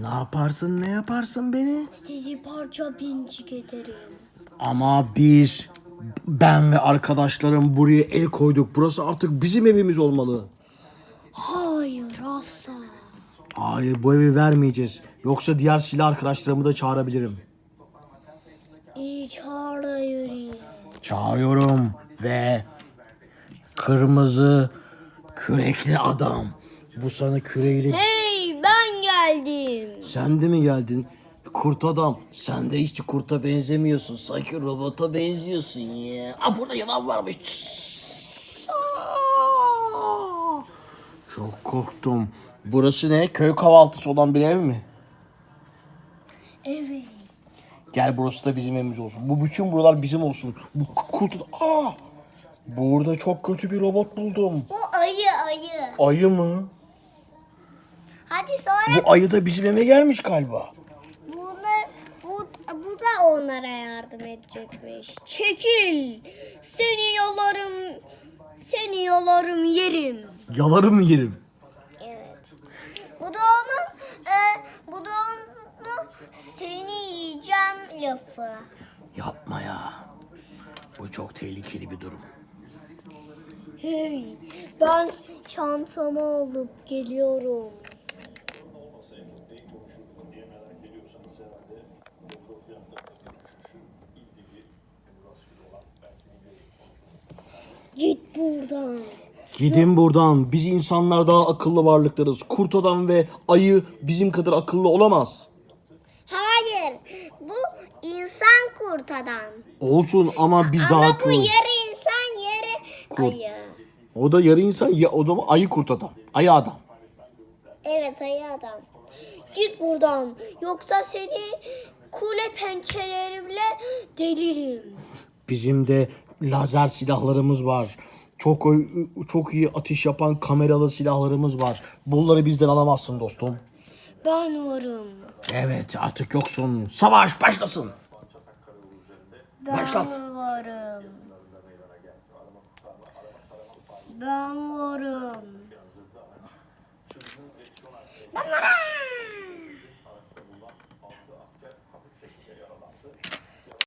Ne yaparsın ne yaparsın beni? Sizi parça pincik ederim. Ama biz ben ve arkadaşlarım buraya el koyduk. Burası artık bizim evimiz olmalı. Hayır asla. Hayır bu evi vermeyeceğiz. Yoksa diğer silah arkadaşlarımı da çağırabilirim. İyi çağrı yürüyün. Çağırıyorum ve kırmızı kürekli adam. Bu sana küreğiyle... Hey geldim. Sen de mi geldin? Kurt adam. Sen de hiç kurta benzemiyorsun. Sanki robota benziyorsun ya. Aa, burada yılan varmış. Çok korktum. Burası ne? Köy kahvaltısı olan bir ev mi? Evet. Gel burası da bizim evimiz olsun. Bu bütün buralar bizim olsun. Bu kurt... Aa! Burada çok kötü bir robot buldum. Bu ayı ayı. Ayı mı? Hadi sonra Bu ayı da bizim eve gelmiş galiba. bunlar, bu, bu da onlara yardım edecekmiş. Çekil. Seni yolarım. Seni yolarım yerim. Yalarım yerim. Evet. Bu da onun e, bu da onun seni yiyeceğim lafı. Yapma ya. Bu çok tehlikeli bir durum. Hey, ben çantamı alıp geliyorum. Git buradan. Gidin buradan. Biz insanlar daha akıllı varlıklarız. Kurt adam ve ayı bizim kadar akıllı olamaz. Hayır, bu insan kurt adam. Olsun ama biz daha Ama bu akıllı. yarı insan, yarı ayı. O da yarı insan ya o da ayı kurt adam. Ayı adam. Evet ayı adam. Git buradan. Yoksa seni kule pençelerimle delirim. Bizim de lazer silahlarımız var. Çok çok iyi atış yapan kameralı silahlarımız var. Bunları bizden alamazsın dostum. Ben varım. Evet artık yoksun. Savaş başlasın. Ben Başlat. varım. Ben varım. Ben varım.